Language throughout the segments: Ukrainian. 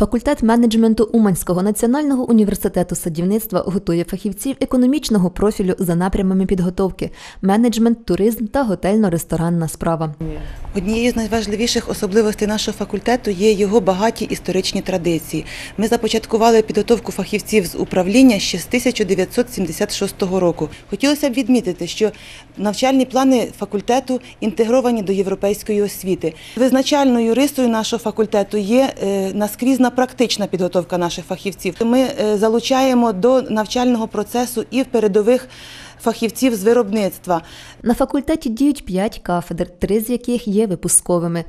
Факультет менеджменту Уманського національного університету садівництва готує фахівців економічного профілю за напрямами підготовки: менеджмент, туризм та готельно-ресторанна справа. Однією з найважливіших особливостей нашого факультету є його багаті історичні традиції. Ми започаткували підготовку фахівців з управління ще з 1976 року. Хотілося б відмітити, що навчальні плани факультету інтегровані до європейської освіти. Визначальною рисою нашого факультету є е, наскрізна практична підготовка наших фахівців. Ми е, залучаємо до навчального процесу і в передових фахівців з виробництва. На факультеті діють п'ять кафедр, три з яких є випусковими.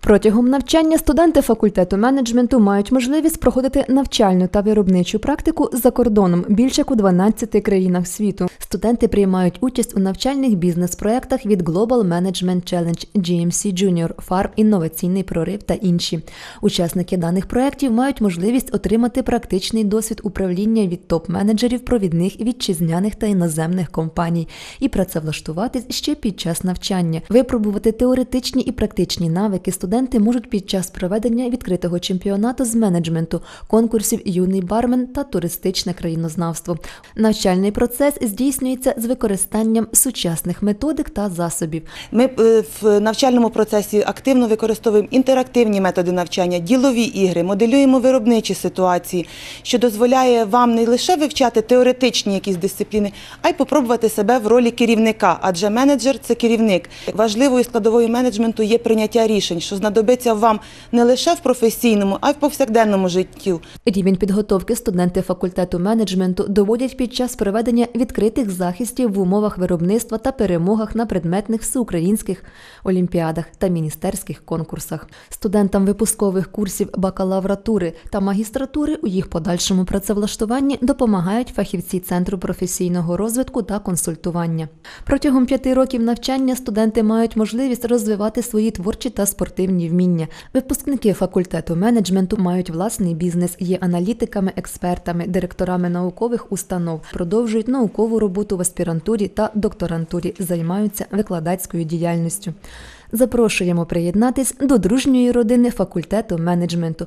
Протягом навчання студенти факультету менеджменту мають можливість проходити навчальну та виробничу практику за кордоном більше як у 12 країнах світу. Студенти приймають участь у навчальних бізнес-проєктах від Global Management Challenge, GMC Junior, Farm Інноваційний прорив та інші. Учасники даних проєктів мають можливість отримати практичний досвід управління від топ-менеджерів провідних вітчизняних та іноземних компаній і працевлаштуватись ще під час навчання, випробувати теоретичні і практичні навики студенти можуть під час проведення відкритого чемпіонату з менеджменту, конкурсів юний бармен та туристичне країнознавство. Навчальний процес здійснюється з використанням сучасних методик та засобів. Ми е, в навчальному процесі активно використовуємо інтерактивні методи навчання, ділові ігри, моделюємо виробничі ситуації, що дозволяє вам не лише вивчати теоретичні якісь дисципліни, а й попробувати себе в ролі керівника, адже менеджер це керівник. Важливою складовою менеджменту є прийняття рішень, що знадобиться вам не лише в професійному, а й в повсякденному житті. Рівень підготовки студенти факультету менеджменту доводять під час проведення відкритих захистів в умовах виробництва та перемогах на предметних всеукраїнських олімпіадах та міністерських конкурсах. Студентам випускових курсів бакалавратури та магістратури у їх подальшому працевлаштуванні допомагають фахівці Центру професійного розвитку та консультування. Протягом п'яти років навчання студенти мають можливість розвивати свої творчі та спортивні вміння. Випускники факультету менеджменту мають власний бізнес, є аналітиками, експертами, директорами наукових установ, продовжують наукову роботу в аспірантурі та докторантурі, займаються викладацькою діяльністю. Запрошуємо приєднатись до дружньої родини факультету менеджменту.